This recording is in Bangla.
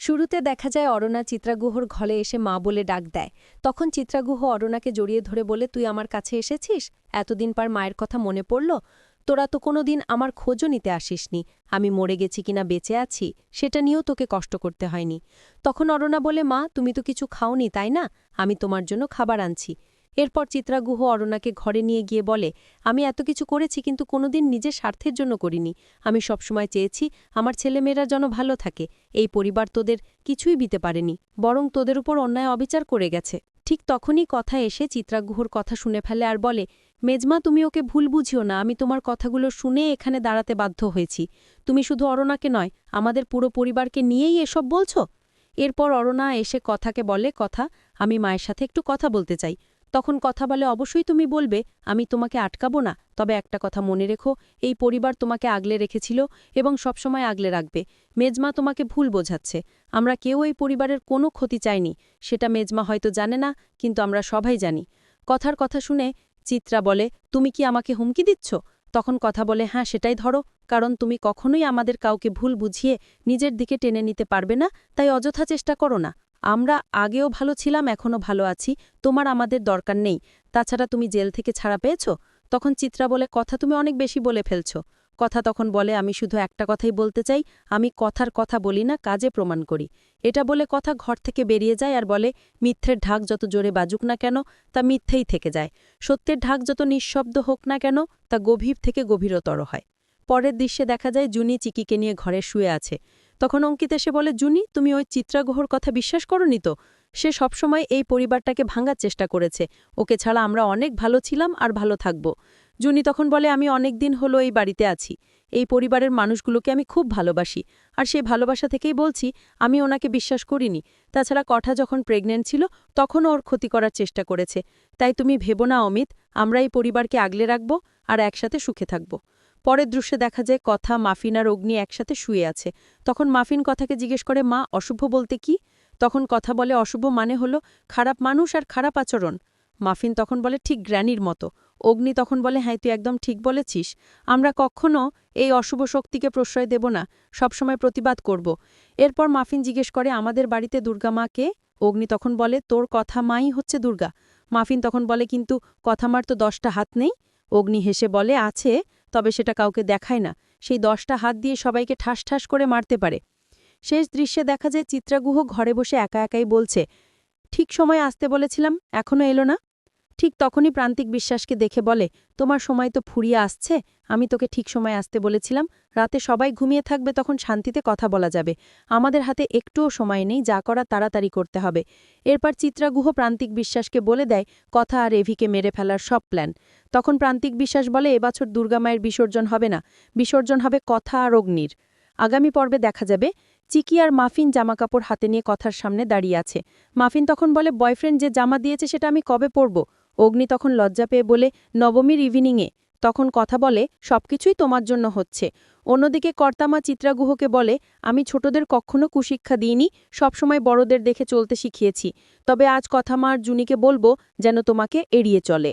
শুরুতে দেখা যায় অরণা চিত্রাগুহর ঘরে এসে মা বলে ডাক দেয়। তখন চিত্রাগুহ অরণাকে জড়িয়ে ধরে বলে, তুই আমার কাছে এসেছিস? এতদিন পর মায়ের কথা মনে পড়ল? তোরা তো কোনো দিন আমার খোঁজও নিতে আসিসনি। আমি মরে গেছি কিনা বেঁচে আছি, সেটা নিয়েও তোকে কষ্ট করতে হয়নি। তখন অরণা বলে, মা, তুমি তো কিছু খাওনি, তাই না? আমি তোমার জন্য খাবার আনছি। এরপর চিত্রাগুহ অরণাকে ঘরে নিয়ে গিয়ে বলে, আমি এত কিছু করেছি, কিন্তু কোনোদিন নিজের স্বার্থের জন্য করিনি। আমি সবসময় চেয়েছি আমার ছেলেমেয়েরা যেন ভালো থাকে। এই পরিবার তোদের কিছুই দিতে পারেনি, বরং তোদের উপর অন্যায় অবিচার করে গেছে। ঠিক তখনই কথা এসে চিত্রাগুহর কথা শুনে ফেলে আর বলে, মেজমা, তুমি ওকে ভুল বুঝিও না। আমি তোমার কথাগুলো শুনে এখানে দাঁড়াতে বাধ্য হয়েছি। তুমি শুধু অরণাকে নয়, আমাদের পুরো পরিবারকে নিয়েই এসব বলছো? এরপর অরণা এসে কথাকে বলে, কথা, আমি মায়ের সাথে একটু কথা বলতে চাই। তখন কথা বলে অবশ্যই তুমি বলবে, আমি তোমাকে আটকাবো না। তবে একটা কথা মনে রেখো, এই পরিবার তোমাকে আগলে রেখেছিল এবং সবসময় আগলে রাখবে। মেজমা তোমাকে ভুল বোঝাচ্ছে। আমরা কেউ এই পরিবারের কোনো ক্ষতি চাইনি। সেটা মেজমা হয়তো জানে না, কিন্তু আমরা সবাই জানি। কথার কথা শুনে চিত্রা বলে, তুমি কি আমাকে হুমকি দিচ্ছ? তখন কথা বলে হ্যাঁ সেটাই ধরো। কারণ তুমি কখনোই আমাদের কাউকে ভুল বুঝিয়ে নিজের দিকে টেনে নিতে পারবে না, তাই অযথা চেষ্টা করো না। আমরা আগেও ভালো ছিলাম, এখনও ভালো আছি, তোমার আমাদের দরকার নেই। তাছাড়া তুমি জেল থেকে ছাড়া পেয়েছ? তখন চিত্রা বলে, কথা তুমি অনেক বেশি বলে ফেলছ। কথা তখন বলে, আমি শুধু একটা কথাই বলতে চাই, আমি কথার কথা বলি না, কাজে প্রমাণ করি। এটা বলে কথা ঘর থেকে বেরিয়ে যায় আর বলে, মিথ্যের ঢাক যত জোরে বাজুক না কেন, তা মিথ্যেই থেকে যায়। সত্যের ঢাক যত নিঃশব্দ হোক না কেন, তা গভীর থেকে গভীরতর হয়। পরের দৃশ্যে দেখা যায়, জুনি চিকিকে নিয়ে ঘরে শুয়ে আছে। তখন অঙ্কিত এসে বলে, জুনি, তুমি ওই চিত্রাগুহর কথা বিশ্বাস করনি তো? সে সবসময় এই পরিবারটাকে ভাঙার চেষ্টা করেছে। ওকে ছাড়া আমরা অনেক ভালো ছিলাম আর ভালো থাকব জুনি তখন বলে, আমি অনেক দিন হলো এই বাড়িতে আছি। এই পরিবারের মানুষগুলোকে আমি খুব ভালোবাসি। আর সেই ভালোবাসা থেকেই বলছি, আমি ওনাকে বিশ্বাস করিনি। তাছাড়া কঠা যখন প্রেগনেন্ট ছিল, তখনও ওর ক্ষতি করার চেষ্টা করেছে। তাই তুমি ভেবো না অমিত, আমরা এই পরিবারকে আগলে রাখব আর একসাথে সুখে থাকব। পরের দৃশ্যে দেখা যায়, কথা, মাফিন আর অগ্নি একসাথে শুয়ে আছে। তখন মাফিন কথাকে জিজ্ঞেস করে, মা, অশুভ বলতে কি? তখন কথা বলে, অশুভ মানে হলো খারাপ মানুষ আর খারাপ আচরণ। মাফিন তখন বলে, ঠিক গ্র্যানির মতো। অগ্নি তখন বলে হ্যাঁ তুই একদম ঠিক বলেছিস। আমরা কখনও এই অশুভ শক্তিকে প্রশ্রয় দেব না। সবসময় প্রতিবাদ করব। এরপর মাফিন জিজ্ঞেস করে, আমাদের বাড়িতে দুর্গা মা কে? অগ্নি তখন বলে, তোর কথা মাই হচ্ছে দুর্গা। মাফিন তখন বলে, কিন্তু কথা মার তো দশটা হাত নেই? অগ্নি হেসে বলে, আছে। তবে সেটা কাউকে দেখায় না। সেই দশটা হাত দিয়ে সবাইকে ঠাস ঠাস করে মারতে পারে। শেষ দৃশ্যে দেখা যায়, চিত্রাগুহ ঘরে বসে একা একাই বলছে, ঠিক সময় আসতে বলেছিলাম এখনও এলো না? ঠিক তখনই প্রান্তিক বিশ্বাসকে দেখে বলে, তোমার সময় তো ফুরিয়ে আসছে, আমি তোকে ঠিক সময় আসতে বলেছিলাম। রাতে সবাই ঘুমিয়ে থাকবে, তখন শান্তিতে কথা বলা যাবে। আমাদের হাতে একটুও সময় নেই, যা করা তাড়াতাড়ি করতে হবে। এরপর চিত্রাগুহ প্রান্তিক বিশ্বাসকে বলে দেয়, কথা আর এভিকে মেরে ফেলার সব প্ল্যান। তখন প্রান্তিক বিশ্বাস বলে, এবছর দুর্গামায়ের বিসর্জন হবে না, বিসর্জন হবে কথা আর অগ্নির। আগামী পর্বে দেখা যাবে, চিকি আর মাফিন জামাকাপড় হাতে নিয়ে কথার সামনে দাঁড়িয়ে আছে। মাফিন তখন বলে, বয়ফ্রেন্ড যে জামা দিয়েছে সেটা আমি কবে পরব? অগ্নি তখন লজ্জা পেয়ে বলে, নবমীর ইভিনিংয়ে তখন কথা বলে, সবকিছুই তোমার জন্য হচ্ছে। অন্যদিকে কর্তামা চিত্রাগুহকে বলে, আমি ছোটদের কখনো কুশিক্ষা দিইনি, সবসময় বড়দের দেখে চলতে শিখিয়েছি। তবে আজ কথা মার জুনিকে বলব, যেন তোমাকে এড়িয়ে চলে।